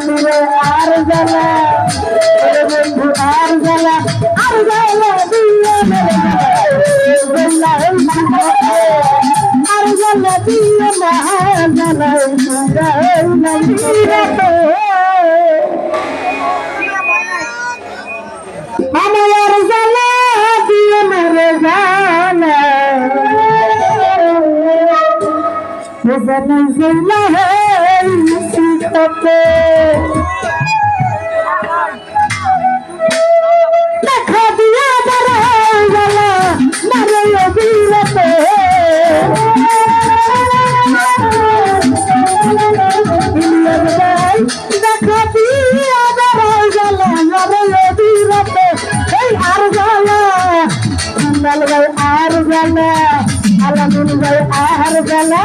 বন্ধুরে, আর জ্বালা। ওরে বন্ধু, আর জ্বালা। আর জ্বালা দিয়ে মেরে জ্বালা এই জীবনে আর জ্বালা দিয়ে না জ্বালা এই পুরা এই নদীরাতে আমার জ্বালা দিয়ে মেরে জ্বালা জ্বালা জ্বালা শিখতে দেখা দিয়া জ্বালা মারে অবিরতে দেখা দিয়া জ্বালা মারে অবিরতে এই আর ভাই আর জ্বালা আলামিন আর জ্বালা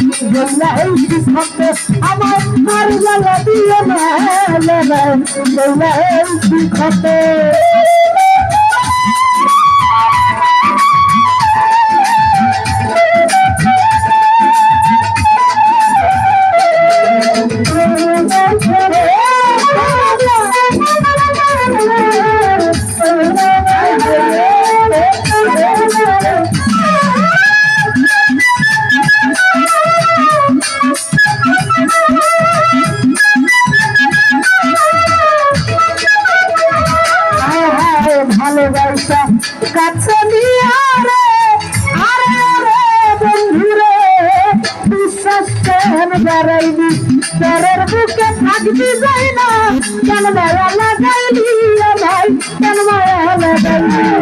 জ্বালা এই শিখতে আমার জ্বালা দিয়ে না জ্বালা এই শিখতে থাকবি যাই না কেন মায়া লাগাইলি রে কেন মায়া লাগাইলি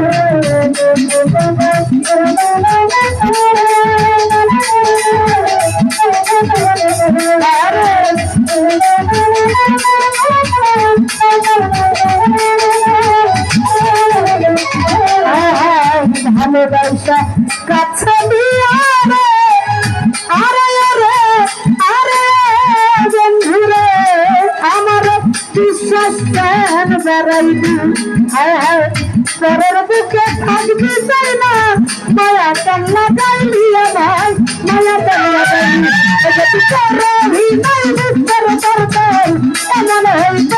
কেন বেড়াইবি। হায় হায় পরের বুকে থাকবি চাই না মায়া কেন লাগাইলি ভাই মায়া কেন লাগাইলি এসে নাই বিস্তর করতে এমন হইতে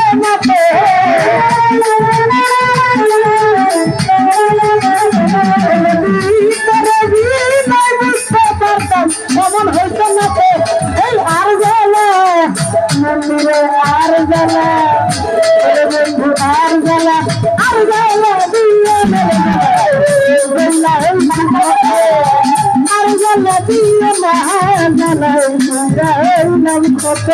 নাম কত?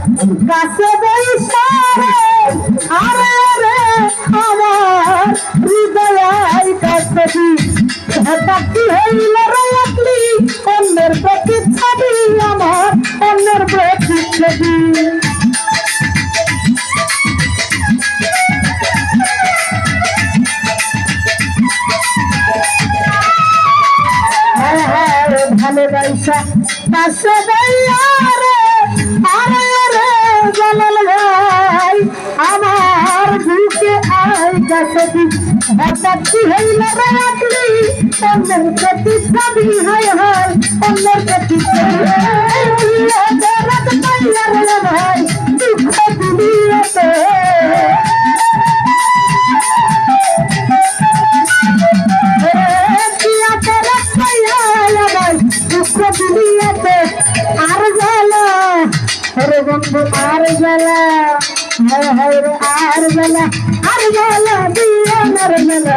ভালোবাসা কাছে বৈশা আরে রে আমার হৃদয় কাছে হঠাৎ কি হইল রে অন্যের প্রতি ছবি আমার অন্যের প্রতি ছবি হ্যাঁ হ্যাঁ ভালোবাসা পাশে আরে জালাল ভাই আমার বুকে আই কাছে হঠাৎ কি প্রতি হায় প্রতি আর বেলা আর বেলা দিয়ে আর বেলা।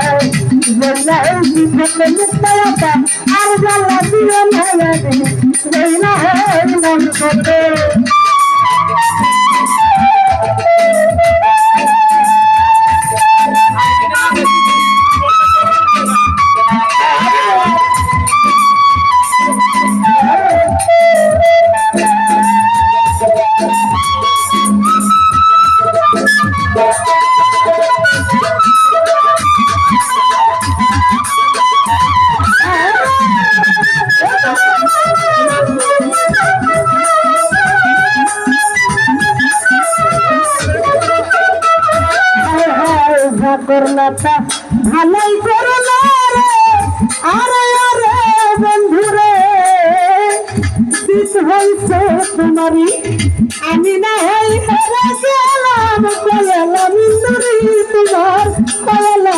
বেলা জীবন মুক্তাটা আর বেলা দিয়ে নয়া দিন। রইলা মন করে আরে আরে বন্ধু রে শীত হয়েছে তোমারি আমি না হই হেরে গেলাম মিন্দুরি তোমার কয়লা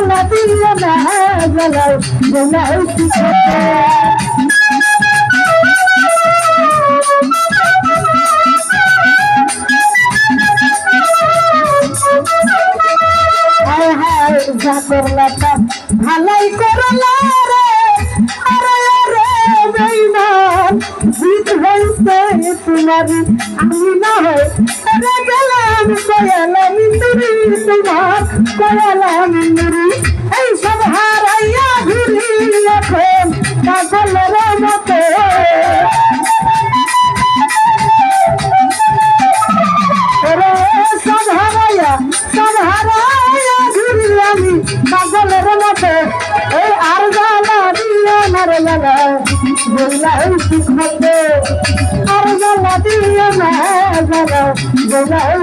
জ্বালা দিয়া না জ্বালা জ্বালা তোমারি আমি না হয় রে গেলাম কয়ালা মিন্দুরি তোমার কয়ালা মিন্দুরি এই সব হারাইয়া ঘুরি এখন পাগলের মতো। সব হারাইয়া সব হারাইয়া ঘুরি আমি পাগলের মতো। এই আর জ্বালা দিয়ে মার জ্বালা। জ্বালা এই শিখতে আর জ্বালা দিয়ে না জ্বালা জ্বালা এই